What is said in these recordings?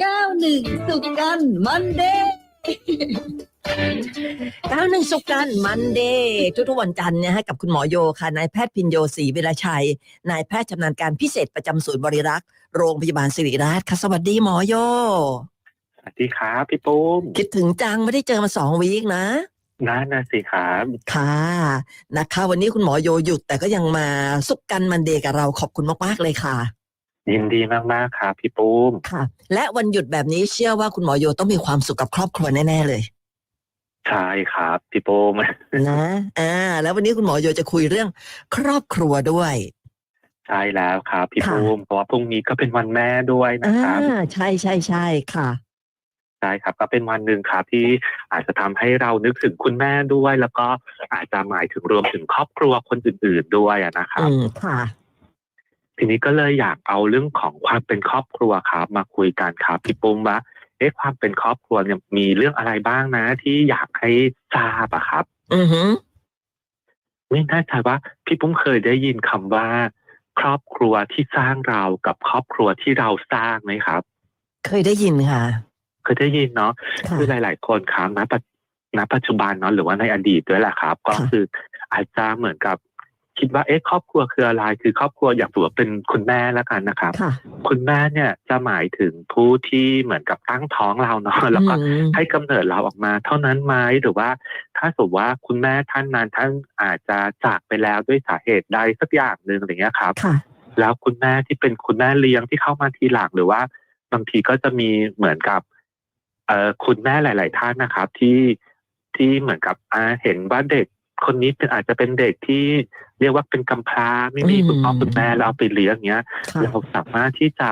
เก้าหนึ่งสุกกันมันเดย์เก้าหนึ่งสุกร์กันมันเดย์ทุกๆวันจันทร์เนี่ยให้กับคุณหมอโยค่ะนายแพทย์พินโยศรีวิรชัย นายแพทย์ชำนาญการพิเศษประจำศูนย์บริรักษ์โรงพยาบาลศิริราชค่ะสวัสดีหมอโย สวัสดีครับพี่ปุ้มคิดถึงจังไม่ได้เจอมาสองวีคนะ นั่นนะสิครับค่ะนะคะ วันนี้คุณหมอโยหยุด แต่ก็ยังมาสุกกันมันเดย์กับเราขอบคุณมากๆเลยค่ะ ยินดีมากๆครับพี่ปุ้มค่ะ และวันหยุดแบบนี้เชื่อว่าคุณหมอโยต้องมีความสุขกับครอบครัวแน่ๆเลยใช่ครับพี่ปุ้มนะอ่า แล้ววันนี้คุณหมอโยจะคุยเรื่องครอบครัวด้วยใช่แล้วครับพี่ค่ะปุ้มเพราะว่าพรุ่งนี้ก็เป็นวันแม่ด้วยนะอ่าครับใช่ใช่ใช่ค่ะ ใช่ครับ ก็เป็นวันหนึ่งครับที่อาจจะทำให้เรานึกถึงคุณแม่ด้วย แล้วก็อาจจะหมายถึงรวมถึงครอบครัวคนอื่น ๆด้วยอะนะครัอืบมค่ะทีนี้ก็เลยอยากเอาเรื่องของความเป็นครอบครัวครับมาคุยกันครับพี่ปุ้มว่าเอ๊ะความเป็นครอบครัวเนี่ยมีเรื่องอะไรบ้างนะ ที่อยากให้ทราบอะครับ อือหือไม่แน่ใจว่าพี่ปุ้มเคยได้ยินคำว่า ครอบครัวที่สร้างเรากับครอบครัวที่เราสร้างไหมครับ เคยได้ยินค่ะ เคยได้ยินเนาะค่ะคือหลาย ๆ คนครับณปัจณปัจจุบันเนาะหรือว่าในอดีตด้วยแหละครับ ก็ค่ะคืออาจจะเหมือนกับคิดว่าเอ๊ะครอบครัวคืออะไรคือครอบครัวอย่างตัวเป็นคุณแม่แล้วกันนะครับค่ะคุณแม่เนี่ยจะหมายถึงผู้ที่เหมือนกับตั้งท้องเราเนาะแล้วก็อืมให้กำเนิดเราออกมา เท่านั้นไหมหรือว่า ถ้าสมมติว่าคุณแม่ท่านนั้นท่านอาจจะจากไปแล้วด้วยสาเหตุใดสักอย่างหนึ่งอะไรเงี้ยครับค่ะแล้วคุณแม่ที่เป็นคุณแม่เลี้ยงที่เข้ามาทีหลังหรือว่า บางทีก็จะมีเหมือนกับเอ่อ คุณแม่หลาย ๆ ท่านนะครับ ที่ที่เหมือนกับอ่าเห็นว่าเด็กคนนี้เป็นอาจจะเป็นเด็กที่เรียกว่าเป็นกำพร้าไม่มีอืมคุณพ่อคุณแม่แล้วเอาไปเลี้ยงเงี้ยค่ะเราสามารถที่จะ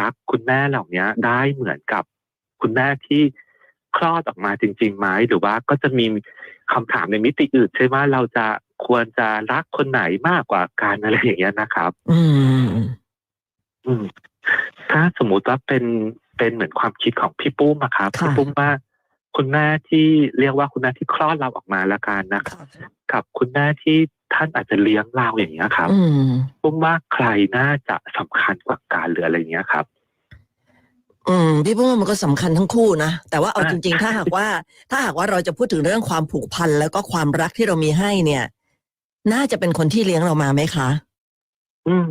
รักคุณแม่เหล่านี้ได้เหมือนกับคุณแม่ที่คลอดออกมาจริงๆไหมหรือว่าก็จะมีคำถามในมิติอื่น ใช่ว่าเราจะควรจะรักคนไหนมากกว่ากันอะไรอย่างเงี้ยนะครับ อืม อืม ถ้าสมมุติว่าเป็น เป็นเหมือนความคิดของพี่ปุ้มอะครับค่ะพี่ปุ้มว่าคุณแม่ที่เรียกว่าคุณแม่ที่คลอดเราออกมาละกันนะครับกับคุณแม่ที่ท่านอาจจะเลี้ยงเราอย่างเงี้ยครับอืมปุ้มว่าใครน่าจะสำคัญกว่ากันหรืออะไรอย่างเงี้ยครับ อืมพี่พูดว่ามันก็สำคัญทั้งคู่นะแต่ว่าเอาอะจริง ๆ ถ้าหากว่า ถ้าหากว่าเราจะพูดถึงเรื่องความผูกพันแล้วก็ความรักที่เรามีให้เนี่ย น่าจะเป็นคนที่เลี้ยงเรามาไหมคะ อืม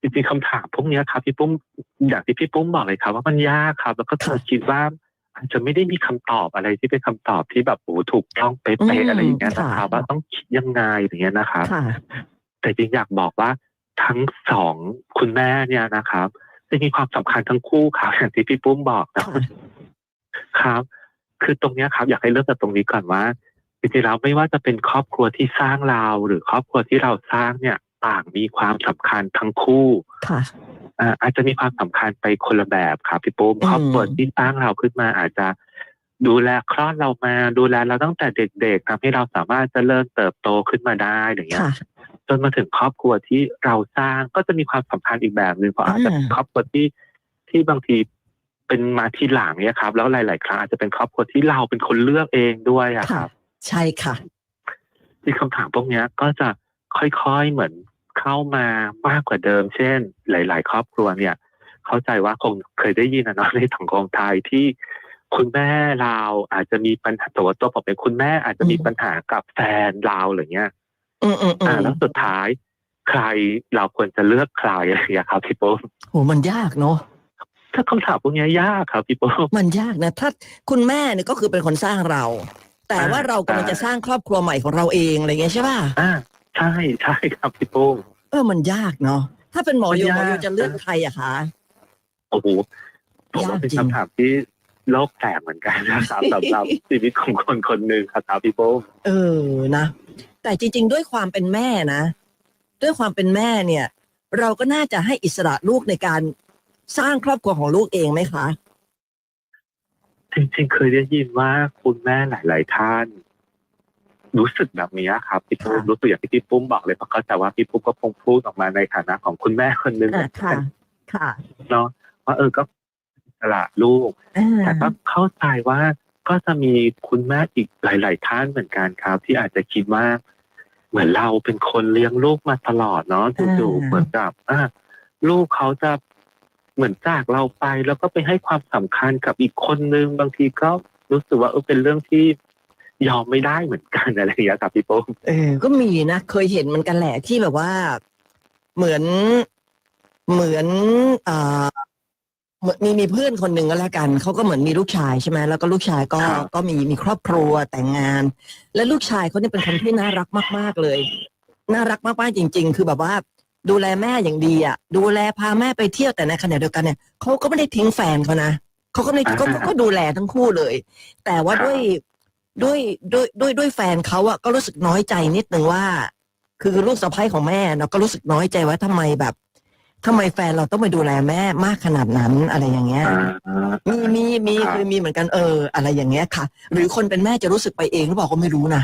จริงๆคำถามพวกเนี้ยครับพี่ปุ้มอย่างที่พี่ปุ้มบอกเลยครับ ว่ามันยากครับ แล้วก็ค่ะคิดว่าอาจจะไม่ได้มีคำตอบอะไรที่เป็นคำตอบที่แบบโอ้โหถูกต้องเป๊อืะมๆอะไรอย่างเงี้ยนะคค่ะรับว่าต้องคิดยังไงอย่างเงี้ยนะครับค่ะแต่จริงอยากบอกว่าทั้งสองคุณแม่เนี่ยนะครับจะมีความสำคัญทั้งคู่ครับอย่างที่พี่ปุ้มบอกนะค่ะครับ คือตรงเนี้ยครับ อยากให้เริ่มจากตรงนี้ก่อนว่าจริงๆแล้วไม่ว่าจะเป็นครอบครัวที่สร้างเราหรือครอบครัวที่เราสร้างเนี่ย ต่างมีความสำคัญทั้งคู่ค่ะอ่าอาจจะมีความสำคัญไปคนละแบบครับพี่ปุ้มอืมครอบครัวที่สร้างเราขึ้นมาอาจจะดูแลคลอดเรามา ดูแลเราตั้งแต่เด็กๆทำให้เราสามารถจะเริ่มเติบโตขึ้นมาได้อย่างเงี้ยค่ะจนมาถึงครอบครัวที่เราสร้างก็จะมีความสัมพันธ์อีกแบบหนึ่งเพราะอาจจะอ่าครอบครัวที่ที่บางทีเป็นมาทีหลังเนี่ยครับ แล้วหลาย ๆ ครั้งอาจจะเป็นครอบครัวที่เราเป็นคนเลือกเองด้วยอะคค่ะรับ ใช่ค่ะที่คำถามพวกเนี้ยก็จะค่อยๆเหมือน เข้ามามากกว่าเดิม เช่น หลาย ๆ ครอบครัวเนี่ย เข้าใจว่าคงเคยได้ยินนะเนาะในสังคมไทยที่คุณแม่เราอาจจะมีปัญหาตัวตัวผมเป็นคุณแม่อาจจะมีอืมปัญหากับแฟนเราอะไรเงี้ยอืมอืมอือ่ามแล้วสุดท้าย ใครเราควรจะเลือกใครอะไรอย่างเงี้ยครับพี่โป้มโหมันยากเนาะถ้าคำถามพวกเนี้ยยากครับพี่โป้มมันยากนะถ้าคุณแม่เนี่ยก็คือเป็นคนสร้างเรา แต่ว่าอ่าเรากำลังใช่จะสร้างครอบครัวใหม่ของเราเองอะไรเงี้ยใช่ป่ะอ่า ใช่ใช่ครับพี่โป้มเออมันยากเนาะถ้าเป็นหมอโยมันหมยากอโยจะเลือกใครอะคะ โอ้โหผมว่าเป็นยากจริง คำถามที่โลกแตกเหมือนกันนะครับสำหรับ ชีวิตของคนคนหนึ่งครับพี่โป้มเออนะ แต่จริง ๆ ด้วยความเป็นแม่นะ ด้วยความเป็นแม่เนี่ย เราก็น่าจะให้อิสระลูกในการสร้างครอบครัวของลูกเองไหมคะ จริงๆ เคยได้ยินว่าคุณแม่หลาย ๆ ท่าน รู้สึกแบบนี้ครับพี่ปุ้มค่ะรู้สึกอย่างที่พี่ปุ้มบอกเลยเพราะเข้าใจว่าพี่ปุ้มก็คงพูดออกมาในฐานะของคุณแม่คนหนึ่งอะค่ะค่ะเนาะว่าเออก็อิสละลูกอ่าแต่ก็เข้าใจว่าก็จะมีคุณแม่อีกหลาย ๆ ท่านเหมือนกันครับ ที่อาจจะคิดว่า เหมือนเราเป็นคนเลี้ยงลูกมาตลอดเนาะจู่ๆเหมือนกับอะลูกเขาจะเหมือนจากเราไปแล้วก็ไปให้ความสำคัญกับอีกคนนึงบางทีก็รู้สึกว่าเออเป็นเรื่องที่ ยอมไม่ได้เหมือนกันอะไรอย่างเงี้ยครับพี่โป้งเออ ก็มีนะเคยเห็นเหมือนกันแหละที่แบบว่า เหมือนเหมือนอ่าเหมือนมีมีเพื่อนคนหนึ่งก็แล้วกันเขาก็เหมือนมีลูกชายใช่ไหมแล้วก็ลูกชายก็ครับก็มีมีครอบครัวแต่งงาน และลูกชายเขาเนี่ยเป็นคนที่น่ารักมาก ๆเลย น่ารักมากๆจริง ๆ คือแบบว่า ดูแลแม่อย่างดีอะดูแลพาแม่ไปเที่ยวแต่ในขณะเดียวกันเนี่ยเขาก็ไม่ได้ทิ้งแฟนเขานะเขาก็ไม่อ่าก็ก็ก็ดูแลทั้งคู่เลย แต่ว่าครับด้วย ด้วยด้วยด้วยด้วยแฟนเขาอะก็รู้สึกน้อยใจนิดนึงว่า คือลูกสะใภ้ของแม่เนาะก็รู้สึกน้อยใจว่าทำไมแบบทำไมแฟนเราต้องไปดูแลแม่มากขนาดนั้นอะไรอย่างเงี้ย อ่า มีมีมีครับเคยมีเหมือนกันเออ อะไรอย่างเงี้ยค่ะ หรือคนเป็นแม่จะรู้สึกไปเองหรือเปล่าก็ไม่รู้นะ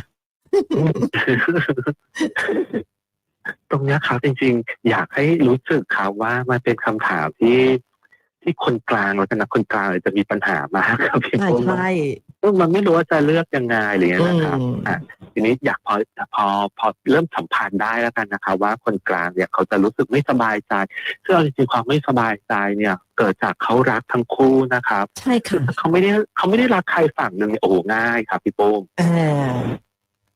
ตรงเนี้ยครับจริงๆ อยากให้รู้สึกครับว่ามันเป็นคำถามที่ ที่คนกลางแล้วกันนะคนกลางเลยจะมีปัญหามากครับพี่ใช่ปุ้มใช่มันไม่รู้ว่าจะเลือกยังไงอะไรเงี้ยนะครับอืมอะทีนี้อยากพอพอพอเริ่มสัมผัสได้แล้วกันนะครับว่าคนกลางเนี่ยเขาจะรู้สึกไม่สบายใจซึ่งเอาจริงๆความไม่สบายใจเนี่ย เกิดจากเขารักทั้งคู่นะครับใช่ค่ะเขาไม่ได้เขาไม่ได้รักใครฝั่งหนึ่งเนี่ยโอ้โหง่ายครับพี่ปุ้มเออ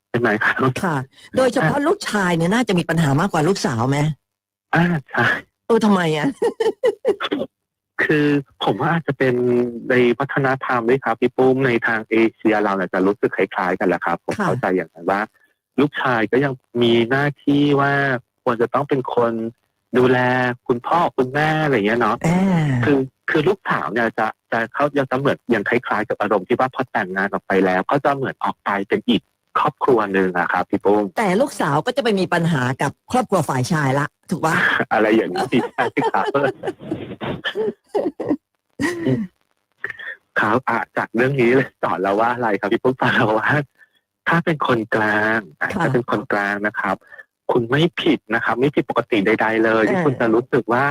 ใช่ไหมครับค่ะ โดยเฉพาะลูกชายเนี่ยน่าจะมีปัญหามากกว่าลูกสาวไหมอ่าใช่เออทำไมอะ คือผมว่าอาจจะเป็นในวัฒนธรรมด้วยครับพี่ปุ้มในทางเอเชียเราเนี่ยจะรู้สึกคล้ายๆกันแหละครับ ผมค่ะ เข้าใจอย่างนั้นว่า ลูกชายก็ยังมีหน้าที่ว่าควรจะต้องเป็นคนดูแลคุณพ่อคุณแม่อะไรอย่างเงี้ยเนาะ อ่า คือคือลูกสาวเนี่ยจะจะเขายังจะเหมือนยังคล้ายๆกับอารมณ์ที่ว่าพอแต่งงานออกไปแล้ว ก็จะเหมือนออกไปเป็นอีกครอบครัวหนึ่งอะครับพี่ปุ้ม แต่ลูกสาวก็จะไปมีปัญหากับครอบครัวฝ่ายชายละ ถูกปะ อะไรอย่างนี้ใช่ครับ ครับอะจากเรื่องนี้เลยสอนเราว่าอะไรครับพี่ปุ๊กสอนเราว่า ถ้าเป็นคนกลางอะ ถ้าเป็นคนกลางนะครับ คุณไม่ผิดนะครับ ไม่ผิดปกติใด ๆ เลยที่คุณจะรู้สึกว่า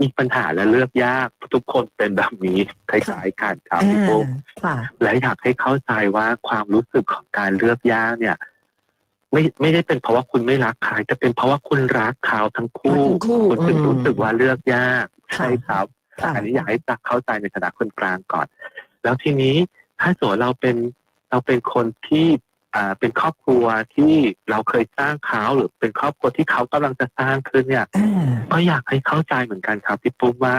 มีปัญหาและเลือกยากทุกคนเป็นแบบนี้คล้ายๆกันครับพี่ปุ๊ก ค่ะ และอยากให้เข้าใจว่าความรู้สึกของการเลือกยากเนี่ย ไม่ไม่ได้เป็นเพราะว่าคุณไม่รักใครแต่เป็นเพราะว่าคุณรักเขาทั้งคู่ทั้งคู่คุณถึงอืมรู้สึกว่าเลือกยาก ค่ะ ใช่ครับค่ะ อันนี้อยากให้จักเข้าใจในฐานะคนกลางก่อน แล้วทีนี้ถ้าสมมติเราเป็นเราเป็นคนที่อ่าเป็นครอบครัวที่เราเคยสร้างเขาหรือเป็นครอบครัวที่เขากำลังจะสร้างขึ้นเนี่ยอ่าก็อยากให้เข้าใจเหมือนกันครับพี่ปุ๊บว่า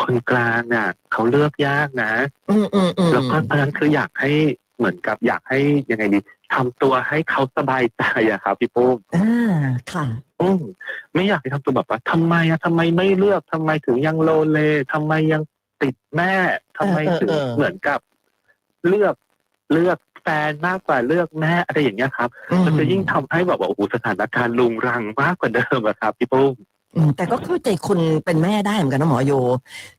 คนกลางเนี่ยเขาเลือกยากนะอืมอืมอืมแล้วก็เพราะฉะนั้นคืออยากให้ เหมือนกับอยากให้ยังไงดีทำตัวให้เขาสบายใจอะครับพี่ปุ้มอ่าค่ะอืมไม่อยากให้ทำตัวแบบว่าทำไมอะทำไมไม่เลือกทำไมถึงยังโลเลทำไมยังติดแม่ทำไมถึงเออเออเออเหมือนกับ เลือกเลือกแฟนมากกว่าเลือกแม่อะไรอย่างเงี้ยครับ มันจะยิ่งทำให้แบบว่าโอ้โหสถานการณ์ลุงรังมากกว่าเดิมอะครับพี่ปุ้ม อืมแต่ก็เข้าใจคนเป็นแม่ได้เหมือนกันนะหมอโย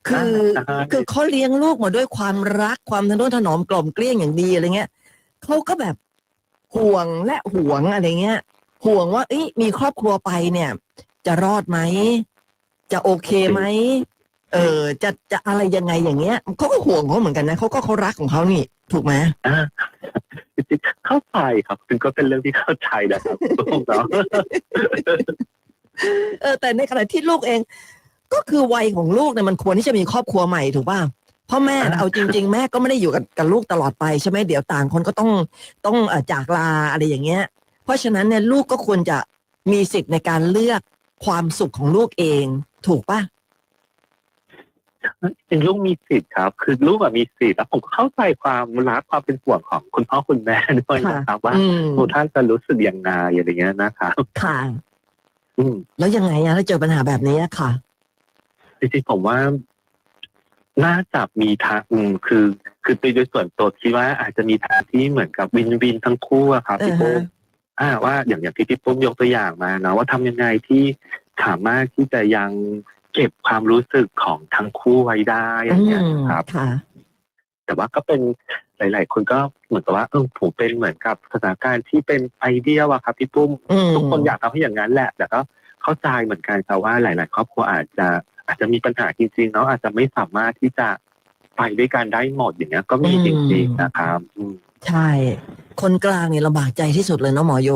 คือใช่ คือเขาเลี้ยงลูกมาด้วยความรักความทนุถนอมกล่อมเกลี้ยงอย่างดีอะไรเงี้ยเขาก็แบบห่วงและห่วงอะไรเงี้ย ห่วงว่าเอ้ยมีครอบครัวไปเนี่ย จะรอดไหม จะโอเคไหมเออจะจะอะไรยังไงอย่างเงี้ยเขาก็ห่วงเขาเหมือนกันนะเขาก็เขารักของเขานี่ ถูกไหมอ่าจริงๆเข้าใจครับถึงก็เป็นเรื่องที่เข้าใจนะครับพี่ปุ้มเนาะเออแต่ในขณะที่ลูกเอง ก็คือวัยของลูกเนี่ยมันควรที่จะมีครอบครัวใหม่ถูกป่ะเพราะแม่น่ะอ่าเอาจริง ๆ แม่ก็ไม่ได้อยู่กับกับลูกตลอดไปใช่ไหมเดี๋ยวต่างคนก็ต้องต้องเอ่อจากลาอะไรอย่างเงี้ย เพราะฉะนั้นเนี่ยลูกก็ควรจะมีสิทธิ์ในการเลือกความสุขของลูกเอง ถูกป่ะจริงลูกมีสิทธิ์ครับ คือลูกอะมีสิทธิ์แล้วผมก็เข้าใจความรักความเป็นห่วงของคุณพ่อคุณแม่ด้วยนะครับว่าอืมทุกท่านจะรู้สึกยังไงอะไรเงี้ยนะครับค่ะ อืมแล้วยังไงอะถ้าเจอปัญหาแบบนี้อะค่ะ จริงๆผมว่าน่าจะมีทางอืมคือ คือโดยส่วนตัวคิดว่าอาจจะมีทางที่เหมือนกับวินวินทั้งคู่อะครับพี่อ่าฮะปุ้ม อ่าว่าอย่างอย่างที่พี่ปุ้มยกตัวอย่างมาเนาะว่าทำยังไงที่สามารถที่จะยังเก็บความรู้สึกของทั้งคู่ไว้ได้อย่างเงี้ยครับ ค่ะ แต่ว่าก็เป็น หลาย ๆ คนก็เหมือนกับว่าเออผมเป็นเหมือนกับสถานการณ์ที่เป็นไอเดียอะครับพี่ปุ้มอืมทุกคนอยากทำให้อย่างนั้นแหละ แต่ก็เข้าใจเหมือนกันครับว่าหลาย ๆ ครอบครัวอาจจะอาจจะมีปัญหาจริง ๆ เนาะอาจจะไม่สามารถที่จะไปด้วยกันได้หมดอย่างเงี้ยก็มีจริง ๆ นะครับอืมใช่ คนกลางเนี่ยลำบากใจที่สุดเลยเนาะหมอโย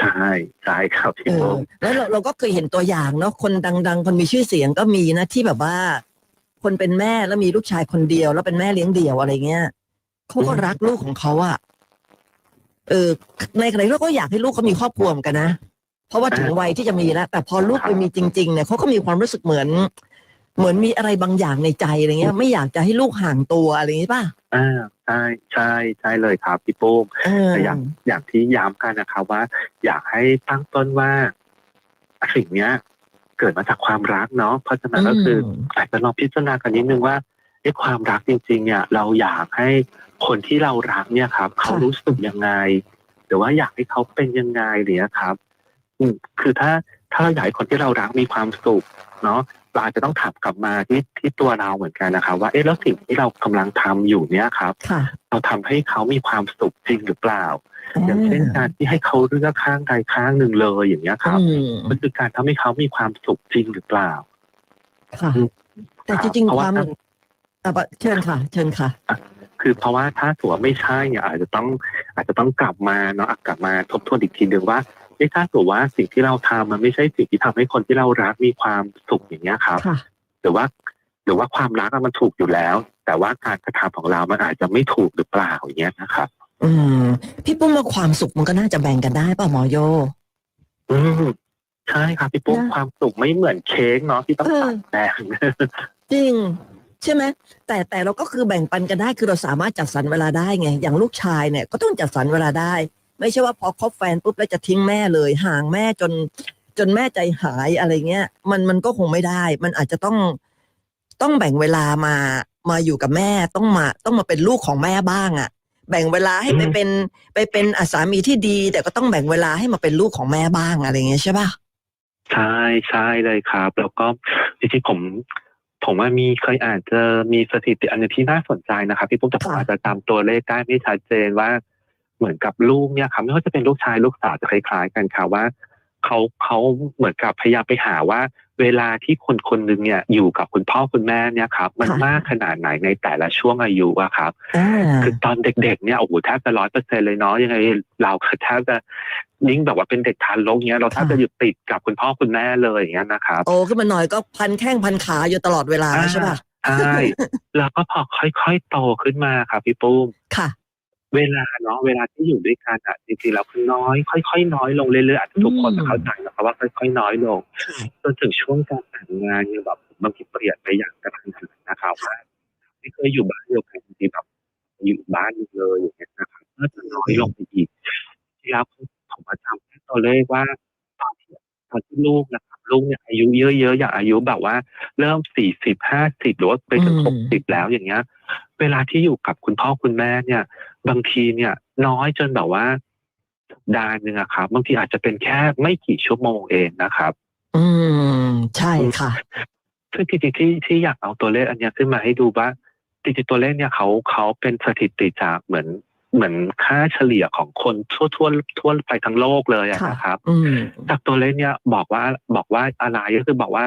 ใช่ใช่ครับเอพี่โป้อแล้วเราเราก็เคยเห็นตัวอย่างเนาะคนดัง ๆ คนมีชื่อเสียงก็มีนะที่แบบว่าคนเป็นแม่แล้วมีลูกชายคนเดียว แล้วเป็นแม่เลี้ยงเดี่ยวอะไรเงี้ย เขาก็รักลูกของเขาอะเออ ในขณะที่เราก็อยากให้ลูกเขามีครอบครัวเหมือนกันนะ เพราะว่าถึงวัยที่จะมีแล้ว แต่พอลูกไปมีจริง ๆ เนี่ยเขาก็มีความรู้สึกเหมือน เหมือนมีอะไรบางอย่างในใจอะไรเงี้ย ไม่อยากจะให้ลูกห่างตัวอะไรอย่างนี้ป่ะอ่าใช่ใช่ใช่เลยครับพี่โป้งเออแต่อย่างอย่างที่ย้ำกันนะครับว่า อยากให้ตั้งต้นว่าสิ่งเนี้ย เกิดมาจากความรักเนาะเพราะฉะนั้นก็คือออาจจะลองพิจารณากันนิดนึงว่าไอ้ความรักจริงๆเนี่ยเราอยากให้ คนที่เรารักเนี่ยครับ เขารู้สึกยังไง หรือว่าอยากให้เขาเป็นยังไงเนี่ยครับอืมคือถ้าถ้าเราอยากให้คนที่เรารักมีความสุขเนาะเราอาจจะต้องถามกลับมาที่ที่ตัวเราเหมือนกันนะครับ ว่าเอ๊ะแล้วสิ่งที่เรากำลังทำอยู่เนี่ยครับค่ะเราทำให้เขามีความสุขจริงหรือเปล่า อย่างเช่นการที่ให้เขาเลือกข้างใดข้างหนึ่งเลยอย่างเงี้ยครับอืมมันคือการทำให้เขามีความสุขจริงหรือเปล่าค่ะอืมแต่จริงเพๆราะคว่าวามอะเชิญค่ะ เชิญค่ะ คือเพราะว่าถ้าสัวาไม่ใช่เนี่ยอาจจะต้องอาจจะต้องกลับมาเนาะอะกลับมาทบทวนอีกทีหนึ่งว่าเอ๊ะถ้าสัวว่าสิ่งที่เราทำมันไม่ใช่สิ่งที่ทำให้คนที่เรารักมีความสุขอย่างเงี้ยครับค่ะหรือว่าหรือว่าความรักอะมันถูกอยู่แล้ว แต่ว่าการกระทำของเรามันอาจจะไม่ถูกหรือเปล่าอย่างเงี้ยนะครับ อืม พี่ปุ้มว่าความสุขมันก็น่าจะแบ่งกันได้ป่ะหมอโย อืมใช่ครับพี่ปุ้มนะความสุขไม่เหมือนเค้กเนาะที่ต้องเออตัดแต่งจริง ใช่ไหมแต่แต่เราก็คือแบ่งปันกันได้คือเราสามารถจัดสรรเวลาได้ไง อย่างลูกชายเนี่ยก็ต้องจัดสรรเวลาได้ ไม่ใช่ว่าพอคบแฟนปุ๊บแล้วจะทิ้งแม่เลย ห่างแม่จน จนแม่ใจหายอะไรเงี้ย มันมันก็คงไม่ได้ มันอาจจะต้องต้องแบ่งเวลามามาอยู่กับแม่ต้องมาต้องมาเป็นลูกของแม่บ้างอะ่ะ แบ่งเวลาให้ไปอืมเป็นไปเป็นอาสามีที่ดี แต่ก็ต้องแบ่งเวลาให้มาเป็นลูกของแม่บ้างอะไรเงี้ยใช่ป่ะใช่ใช่เลยครับ แล้วก็จริงๆผม ผมว่ามีเคยอ่านเจอมีสถิติอันหนึงที่น่าสนใจนะครับพี่ปุ้มแต่ผมค่ะอาจจะจำตัวเลขได้ไม่ชัดเจนว่าเหมือนกับลูกเนี่ยครับไม่ว่าจะเป็นลูกชายลูกสาวจะคล้ายๆกันครับว่า เขาเขาเหมือนกับพยายามไปหาว่า เวลาที่คนคนหนึ่งเนี่ยอยู่กับคุณพ่อคุณแม่เนี่ยครับ มันค่ะมากขนาดไหนในแต่ละช่วงอายุอะครับอ่าคือตอนเด็กๆเนี่ยโอ้โหแทบจะร้อยเปอร์เซ็นเลยเนาะยังไงเราก็แทบจะยิ่งแบบว่าเป็นเด็กทารกเนี้ยเราแทบจะอยู่ติดกับคุณพ่อคุณแม่เลยอย่างเงี้ยนะครับโตขึ้นมาหน่อยก็พันแข้งพันขาอยู่ตลอดเวลาใช่ป่ะใช่แล้วก็พอค่อยๆโตขึ้นมาครับพี่ปุ้มค่ะ เวลาเนาะเวลาที่อยู่ด้วยกันอะจริงๆแล้วคือน้อย ค่อยๆน้อยลงเรื่อยๆอาจจะทุกคนอืมจะเข้าใจนะครับว่าค่อยๆน้อยลงจนถึงช่วงการแต่งงานเนี่ยแบบบางทีเปลี่ยนไปอย่างกระทันหันนะครับว่าไม่เคยอยู่บ้านเดียวกันบางทีแบบอยู่อีกบ้านหนึงเลยอย่างเงี้ยนะครับก็จะน้อยลงไปอีกที่แล้วผมมาจำแค่ตัวเลขว่า ตอนที่ตอนที่ลูกนะครับลูกเนี่ยอายุเยอะๆอย่างอายุแบบว่า เริ่มสี่สิบห้าสิบหรือว่าไปถึงอืมหกสิบแล้วอย่างเงี้ย เวลาที่อยู่กับคุณพ่อคุณแม่เนี่ย บางทีเนี่ย น้อยจนแบบว่าสัปดาห์หนึ่งอะครับบางทีอาจจะเป็นแค่ไม่กี่ชั่วโมงเองนะครับ อืม ใช่ค่ะซึ่งจริงๆที่ที่อยากเอาตัวเลขอันเนี้ยขึ้นมาให้ดูว่าจริงๆตัวเลขเนี่ยเขาเขาเป็นสถิติจากเหมือน เหมือนค่าเฉลี่ยของคนทั่วทั่วทั่วไปทั้งโลกเลยอะค่ะนะครับอืมจากตัวเลขเนี่ยบอกว่าบอกว่าอะไรก็คือบอกว่า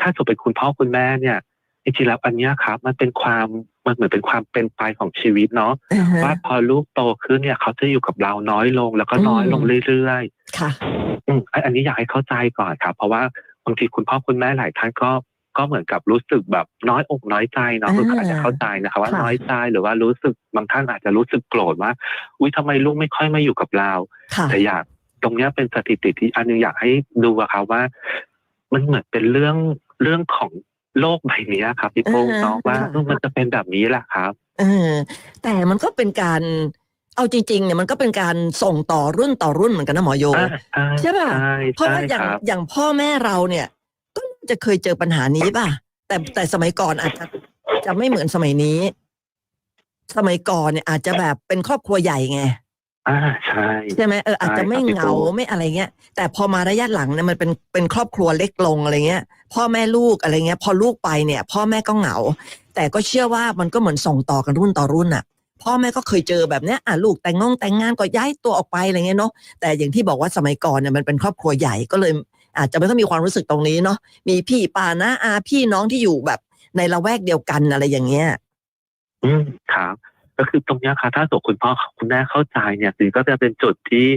ถ้าสมมติเป็นคุณพ่อคุณแม่เนี่ยจริงๆแล้วอันเนี้ยครับ มันเป็นความมันเหมือนเป็นความเป็นไปของชีวิตเนาะอ่าฮะว่าพอลูกโตขึ้นเนี่ยเขาจะอยู่กับเราน้อยลงแล้วก็น้อยลงอืมเรื่อยค่ะๆอืมอันอันนี้อยากให้เข้าใจก่อนครับ เพราะว่าบางทีคุณพ่อคุณแม่หลายท่านก็ ก็เหมือนกับรู้สึกแบบน้อยอกน้อยใจเนาะอ่าคืออาจจะเข้าใจนะครับว่าค่ะน้อยใจหรือว่ารู้สึกบางท่านอาจจะรู้สึกโกรธว่าอุ้ยทำไมลูกไม่ค่อยมาอยู่กับเราค่ะแต่อยากตรงเนี้ยเป็นสถิติที่อันนึงอยากให้ดูอะครับว่า มันเหมือนเป็นเรื่องเรื่องของโลกใบเนี้ยครับพี่โป้งอ่าฮะเนาะว่าค่ะเออมันจะเป็นแบบนี้แหละครับเออแต่มันก็เป็นการเอาจริงๆเนี่ยมันก็เป็นการส่งต่อรุ่นต่อรุ่นเหมือนกันนะหมอโยอ่าใช่ป่ะใช่เพราะใช่ว่าอย่างครับอย่างพ่อแม่เราเนี่ยก็น่า จะเคยเจอปัญหานี้ป่ะ แต่แต่สมัยก่อนอาจจะจะไม่เหมือนสมัยนี้ สมัยก่อนเนี่ยอาจจะแบบเป็นครอบครัวใหญ่ไงอ่าใช่ใช่ไหมเอออาจจะไม่ใช่ครับพี่เหงาโก้ไม่อะไรเงี้ย แต่พอมาระยะหลังเนี่ยมันเป็นเป็นครอบครัวเล็กลงอะไรเงี้ย พ่อแม่ลูกอะไรเงี้ย พอลูกไปเนี่ย พ่อแม่ก็เหงา แต่ก็เชื่อว่ามันก็เหมือนส่งต่อกันรุ่นต่อรุ่นอะพ่อแม่ก็เคยเจอแบบเนี้ยอะลูกแต่งงงแต่งงานก็ย้ายตัวออกไปอะไรเงี้ยเนาะแต่อย่างที่บอกว่าสมัยก่อนเนี่ยมันเป็นครอบครัวใหญ่ก็เลย อาจจะไม่ต้องมีความรู้สึกตรงนี้เนาะมีพี่ป้านะอาพี่น้องที่อยู่แบบในละแวกเดียวกันอะไรอย่างเงี้ยอืมครับก็คือตรงเนี้ยค่ะถ้าตัวคุณพ่อคุณแม่เข้าใจเนี่ยสิ่งก็จะเป็นจุดที่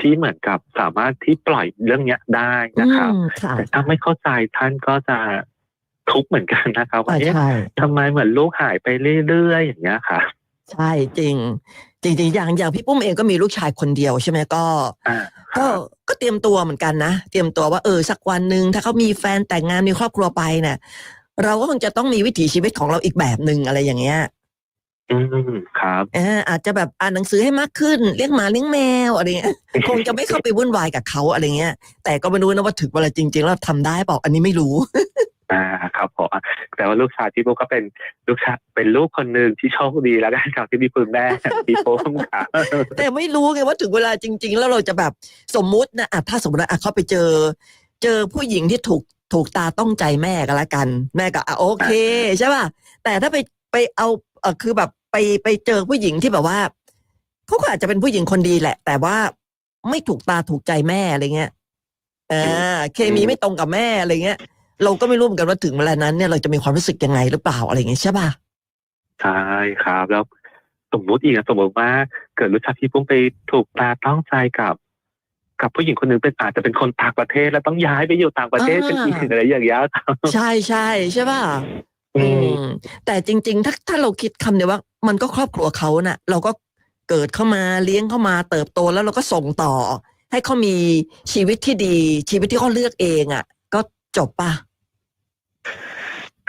ที่เหมือนกับสามารถที่ปล่อยเรื่องเนี้ยได้นะครับอืมค่ะแต่ถ้าไม่เข้าใจท่านก็จะทุกข์เหมือนกันนะครับว่าอ่าเอ๊ะใช่ทำไมเหมือนลูกหายไปเรื่อยๆอย่างเงี้ยค่ะ ใช่จริง จริงๆอย่างอย่างพี่ปุ้มเองก็มีลูกชายคนเดียวใช่ไหมก็อ่าก็ก็เตรียมตัวเหมือนกันนะ เตรียมตัวว่าเออสักวันหนึ่งถ้าเขามีแฟนแต่งงานมีครอบครัวไปเนี่ยเราก็คงจะต้องมีวิถีชีวิตของเราอีกแบบหนึ่งอะไรอย่างเงี้ยอืมครับเอออาจจะแบบอ่านหนังสือให้มากขึ้นเลี้ยงหมาเลี้ยงแมวอะไรเงี้ยคงจะไม่เข้าไปวุ่นวายกับเขาอะไรเงี้ย แต่ก็ไม่รู้นะว่าถึงเวลาจริงๆแล้วทำได้เปล่าอันนี้ไม่รู้ อ่าครับผมแต่ว่าลูกชายพี่ปุ๊กก็เป็นลูกชายเป็นลูกคนหนึ่งที่โชคดีแล้วกันครับที่มีคุณแม่พี่ปุ๊กครับแต่ไม่รู้ไงว่าถึงเวลาจริง ๆ แล้วเราจะแบบสมมุตินะอะถ้าสมมติอะเขาไปเจอ เจอผู้หญิงที่ถูกถูกตาต้องใจแม่ก็แล้วกัน แม่ก็อะโอเคใช่ป่ะแต่ถ้าไปไปเอาเออคือแบบไปไปเจอผู้หญิงที่แบบว่าเขาอาจจะเป็นผู้หญิงคนดีแหละ แต่ว่าไม่ถูกตาถูกใจแม่อะไรเงี้ยอ่าเคมีไม่ตรงกับแม่อะไรเงี้ย เราก็ไม่รู้เหมือนกันว่าถึงเวลานั้นเนี่ยเราจะมีความรู้สึกยังไงหรือเปล่าอะไรอย่างเงี้ยใช่ป่ะใช่ครับแล้วสมมุติอีกนะสมมติว่าเกิดลูกชายพี่ปุ๊กไปถูกตาต้องใจกับ กับผู้หญิงคนหนึ่งเป็นอาจจะเป็นคนต่างประเทศแล้วต้องย้ายไปอยู่ต่างประเทศอ่าเป็นอีกอะไรอย่างเงี้ยครับใช่ใช่ใช่ป่ะอือืมมแต่จริง ๆ ถ้าถ้าเราคิดคำเดียวว่า มันก็ครอบครัวเขาน่ะ เราก็เกิดเข้ามาเลี้ยงเข้ามาเติบโตแล้วเราก็ส่งต่อ ให้เขามีชีวิตที่ดี ชีวิตที่เขาเลือกเองอะ ก็จบป่ะ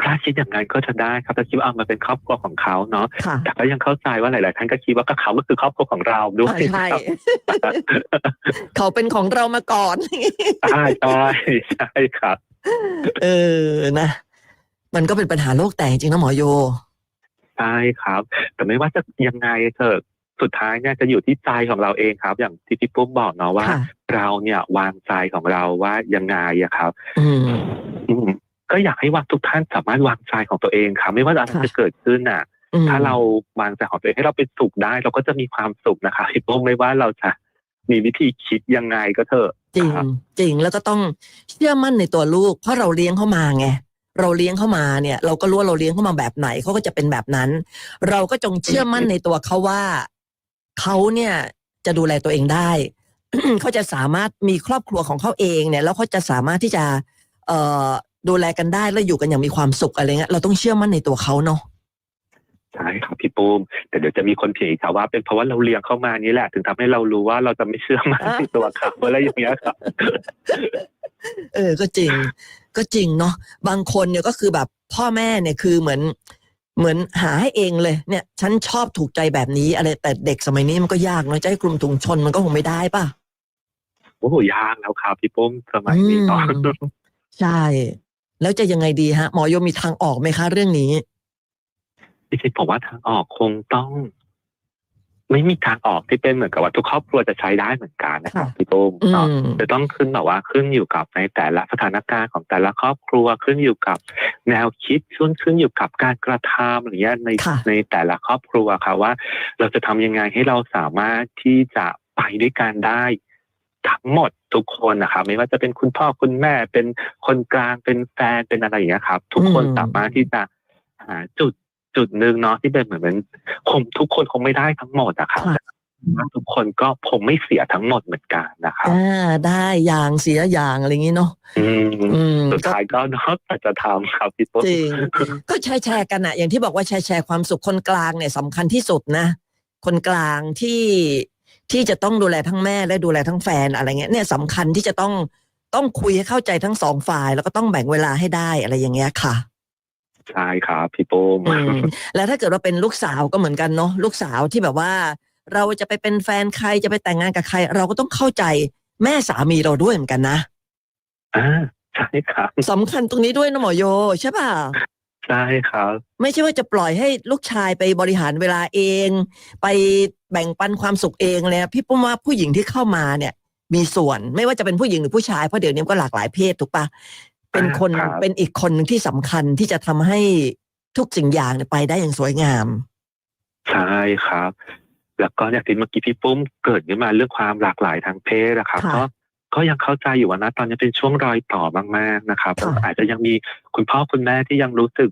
ถ้าคิดอย่างนั้นก็จะได้ครับแต่คิดว่าเอามาเป็นครอบครัวของเขาเนาะค่ะ แต่ก็ยังเข้าใจว่าหลาย ๆ ท่านก็คิดว่าก็เขาก็คือครอบครัวของเราด้วยอ่าใช่ ครับเขาเป็นของเรามาก่อน ใช่ใช่ใช่ครับ เออนะ มันก็เป็นปัญหาโลกแตกจริงนะหมอโย ใช่ครับ แต่ไม่ว่าจะยังไงเถอะสุดท้ายเนี่ยจะอยู่ที่ใจของเราเองครับ อย่างที่พี่ปุ้มบอกเนาะว่า ค่ะ เราเนี่ยวางใจของเราว่ายังไงอะครับ อืม อืม ก็อยากให้ว่าทุกท่านสามารถวางใจของตัวเองครับไม่ว่าอะไรค่ะจะเกิดขึ้นน่ะอืมถ้าเราวางใจของตัวเองให้เราเป็นสุขได้ เราก็จะมีความสุขนะครับพี่ปุ้มไม่ว่าเราจะมีวิธีคิดยังไงก็เถอะจริงครับจริงแล้วก็ต้องเชื่อมั่นในตัวลูก เพราะเราเลี้ยงเขามาไงเราเลี้ยงเขามาเนี่ย เราก็รู้ว่าเราเลี้ยงเขามาแบบไหนเขาก็จะเป็นแบบนั้น เราก็จงเชื่อมั่นในตัวเขาว่าเขาเนี่ยจะดูแลตัวเองได้เขาจะสามารถมีครอบครัวของเขาเองเนี่ย แล้วเขาจะสามารถที่จะ เอ่อ ดูแลกันได้แล้วอยู่กันอย่างมีความสุขอะไรเงี้ยเราต้องเชื่อมั่นในตัวเขาเนาะใช่ครับพี่ปุ้มแต่เดี๋ยวจะมีคนเถียงอีกครับว่าเป็นเพราะว่าเราเลี้ยงเข้ามานี่แหละ ถึงทำให้เรารู้ว่าเราจะไม่เชื่อมั่นอะในตัวเขาอะไรอย่างเงี้ยครับเออก็จริง ก็จริงเนาะบางคนเนี่ยก็คือแบบพ่อแม่เนี่ยคือเหมือนเหมือนหาให้เองเลยเนี่ย ฉันชอบถูกใจแบบนี้อะไรแต่เด็กสมัยนี้มันก็ยากเนาะจะให้กลุ่มถุงชนมันก็คงไม่ได้ป่ะโอ้โหยากแล้วครับพี่ปุ้มสมัยนี้อืมตอนใช่ แล้วจะยังไงดีฮะ หมอโยมมีทางออกไหมคะเรื่องนี้จริงๆผมว่าทางออกคงต้อง ไม่มีทางออกที่เป็นเหมือนกับว่าทุกครอบครัวจะใช้ได้เหมือนกันนะครับค่ะพี่ปุ้มอืเนาะมจะต้องขึ้นแบบว่าขึ้นอยู่กับในแต่ละสถานการณ์ของแต่ละครอบครัวขึ้นอยู่กับแนวคิดขึ้นขึ้นอยู่กับการกระทำอะไรเงี้ยในค่ะในแต่ละครอบครัวค่ะว่า เราจะทำยังไงให้เราสามารถที่จะไปด้วยกันได้ ทั้งหมดทุกคนนะครับไม่ว่าจะเป็นคุณพ่อคุณแม่เป็นคนกลางเป็นแฟนเป็นอะไรอย่างเงี้ยครับ ทุกคนอืมสามารถที่จะหาจุดจุดหนึ่งเนาะที่เป็นเหมือนเป็นคงทุกคนคงไม่ได้ทั้งหมดอะครับค่ะแต่ทุกคนก็คงไม่เสียทั้งหมดเหมือนกันนะครับอ่าได้อย่างเสียอย่างอะไรอย่างนี้เนาะอืมอืมสุดก็ท้ายก็นอกจากจะทำครับพี่ปุ๊บจริงก็แชร์แชร์กันอะอย่างที่บอกว่าแชร์แชร์ความสุขคนกลางเนี่ยสำคัญที่สุดนะ คนกลางที่ ที่จะต้องดูแลทั้งแม่และดูแลทั้งแฟนอะไรเงี้ยเนี่ยสำคัญที่จะต้องต้องคุยให้เข้าใจทั้งสองฝ่าย แล้วก็ต้องแบ่งเวลาให้ได้อะไรอย่างเงี้ยค่ะใช่ครับพี่ปุ้มอืมแล้วถ้าเกิดว่าเป็นลูกสาวก็เหมือนกันเนาะลูกสาวที่แบบว่า เราจะไปเป็นแฟนใครจะไปแต่งงานกับใคร เราก็ต้องเข้าใจแม่สามีเราด้วยเหมือนกันนะอ่าใช่ครับสำคัญตรงนี้ด้วยนะหมอโยใช่ป่ะ ใช่ครับ ไม่ใช่ว่าจะปล่อยให้ลูกชายไปบริหารเวลาเอง ไปแบ่งปันความสุขเองเลยนะพี่ปุ้มว่าผู้หญิงที่เข้ามาเนี่ย มีส่วนไม่ว่าจะเป็นผู้หญิงหรือผู้ชายเพราะเดี๋ยวนี้ก็หลากหลายเพศถูกปะเป็นคนอ่าครับ เป็นอีกคนหนึ่งที่สำคัญที่จะทำให้ทุกสิ่งอย่างเนี่ยไปได้อย่างสวยงาม ใช่ครับ แล้วก็อย่างที่เมื่อกี้พี่ปุ้มเกิดขึ้นมาเรื่องความหลากหลายทางเพศนะครับค่ะ ก็ ก็ยังเข้าใจอยู่ว่านะตอนนี้เป็นช่วงรอยต่อมากๆนะครับค่ะอาจจะยังมีคุณพ่อคุณแม่ที่ยังรู้สึก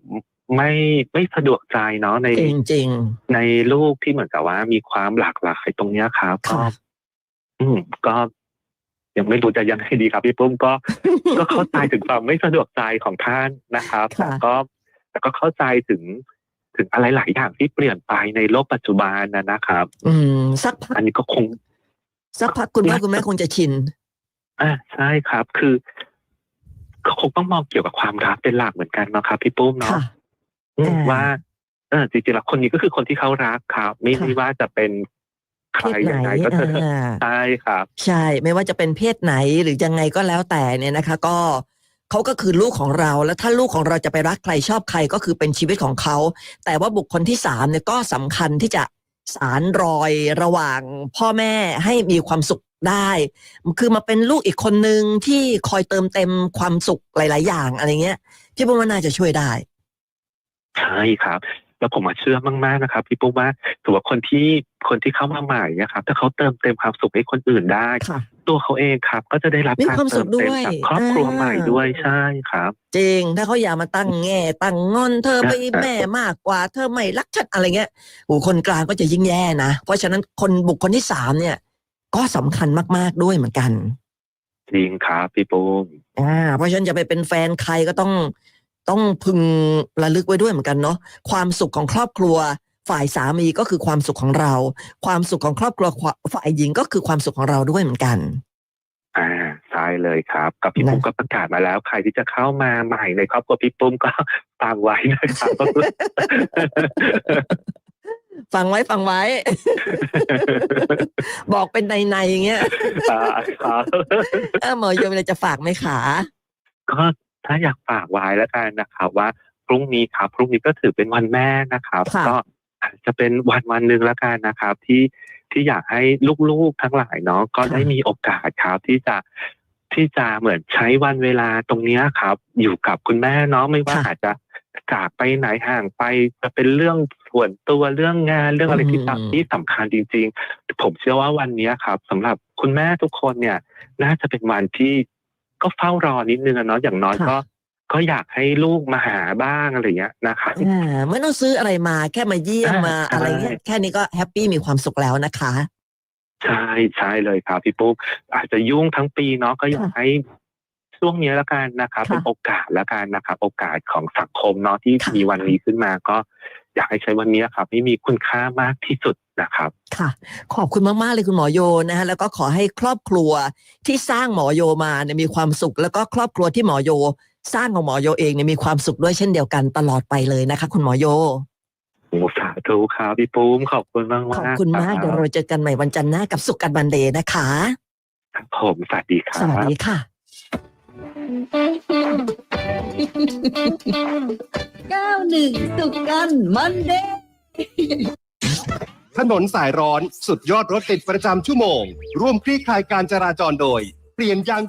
ไม่ไม่สะดวกใจเนาะในจริงจริงในลูกที่เหมือนกับว่า มีความหลากหลายตรงเนี้ยครับๆก็ค่ะอืมก็ยังไม่รู้จะยังไงดีครับพี่ปุ้มก็ก็เข้าใจถึงความไม่สะดวกใจของท่านนะครับค่ะแต่ก็แต่ก็เข้าใจถึงถึงอะไรหลายอย่างที่เปลี่ยนไปในโลกปัจจุบันนะนะครับ อืม สักพักอันนี้ก็คง สักพักคุณพ่อคุณแม่คงจะชิน อ่าใช่ครับ คือก็คงต้องมองเกี่ยวกับความรักเป็นหลักเหมือนกันนะครับพี่ปุ้มเนาะค่ะ อืมอ่าว่า เออจริงๆแล้วคนนี้ก็คือคนที่เขารักครับ ไม่ค่ะ ไม่ว่าจะเป็นใคเพรศไหนยังไงก็เถอะอ่าใช่ครับ ใช่ ไม่ว่าจะเป็นเพศไหนหรือยังไงก็แล้วแต่เนี่ยนะคะ ก็เขาก็คือลูกของเราแล้วถ้าลูกของเราจะไปรักใครชอบใครก็คือเป็นชีวิตของเขา แต่ว่าบุคคลที่สามเนี่ยก็สำคัญที่จะ สารรอยระหว่างพ่อแม่ให้มีความสุขได้ คือมาเป็นลูกอีกคนนึงที่คอยเติมเต็มความสุขหลาย ๆ อย่างอะไรเงี้ยพี่ปุ้มว่าน่าจะช่วยได้ใช่ครับแล้วผมมาเชื่อมากๆนะครับพี่ปุ้มว่าถือว่าคนที่คนที่เข้ามาใหม่เนะครับถ้าเขาเติมเต็มความสุขให้คนอื่นได้ค่ะ ตัวเขาเองครับ ก็จะได้รับมีการความสุเติขมเต็มด้วยจากครอบครัวอ่า ใหม่ด้วยใช่ครับ จริง ถ้าเขาอยากมาตั้งแง่ ตั้งงอนเธอไปแม่มากกว่า เธอไม่รักฉันอะไรเงี้ยโอ้คนกลางก็จะยิ่งแย่นะ เพราะฉะนั้นคนบุคคลที่สามเนี่ย ก็สำคัญมากๆด้วยเหมือนกันจริงครับพี่ปุ้มอ่าเพราะฉะนั้นจะไปเป็นแฟนใครก็ต้องต้องพึงระลึกไว้ด้วยเหมือนกันเนาะความสุขของครอบครัว ฝ่ายสามีก็คือความสุขของเรา ความสุขของครอบครัวฝ่ายหญิงก็คือความสุขของเราด้วยเหมือนกันอ่าใช่เลยครับ กับพี่นะปุ้มก็ประกาศมาแล้ว ใครที่จะเข้ามาใหม่ในครอบครัวพี่ปุ้มก็ฟังไว้นะครับฟังไว้ฟังไว้ บอกเป็นในในๆอย่างเงี้ยอ่าครับเออหมอโยมเลยจะฝากไหมขาก็ถ้าอยากฝากไว้แล้วกันนะครับว่าพรุ่งนี้ครับพรุ่งนี้ก็ถือเป็นวันแม่นะครับค่ะก็ อาจจะเป็นวันวันหนึ่งแล้วกันนะครับ ที่ที่อยากให้ลูกๆทั้งหลายเนาะก็ได้มีโอกาสครับที่จะที่จะเหมือนใช้วันเวลาตรงเนี้ยครับ อยู่กับคุณแม่เนาะไม่ว่าอาจจะจากไปไหนห่างไปจะเป็นเรื่องส่วนตัวเรื่องงานเรื่องอะไรที่ต่างที่สำคัญจริง ๆ ผมเชื่อว่าวันเนี้ยครับสำหรับคุณแม่ทุกคนเนี่ย น่าจะเป็นวันที่ก็เฝ้ารอนิดนึงอะเนาะอย่างน้อยก็ ก็อยากให้ลูกมาหาบ้างอะไรเงี้ยนะครับอ่าไม่ต้องซื้ออะไรมาแค่มาเยี่ยมอ่ามมาอะไรเงี้ยใช่แค่นี้ก็แฮปปี้มีความสุขแล้วนะคะ ใช่ใช่เลยครับพี่ปุ๊กอาจจะยุ่งทั้งปีเนาะก็อยากค่ะให้ช่วงนี้แล้วกันนะครับค่ะเป็นโอกาสแล้วกันนะครับโอกาสของสังคมเนาะที่ค่ะมีวันนี้ขึ้นมาก็อยากให้ใช้วันนี้ครับให้มีคุณค่ามากที่สุดนะครับค่ะ ขอบคุณมาก ๆ เลยคุณหมอโยนะฮะแล้วก็ขอให้ครอบครัวที่สร้างหมอโยมาเนี่ยมีความสุข แล้วก็ครอบครัวที่หมอโย สร้างของหมอโยเองเนี่ยมีความสุขด้วยเช่นเดียวกันตลอดไปเลยนะคะ คุณหมอโยโอ้สาธุครับพี่ปุ้มขอบคุณมากขอบมากคุณมากเดี๋ยวเราเจอกันใหม่วันจันทร์หน้ากับสุขกันบันเดย์นะคะครับผมสวัสดีครัสวัสบดีค่ะ91สุกกันมันเดย์ถนนสายร้อนสุดยอดรถติดประจำชั่วโมง ร่วมคลี่คลายการจราจรโดย เปลี่ยนยาง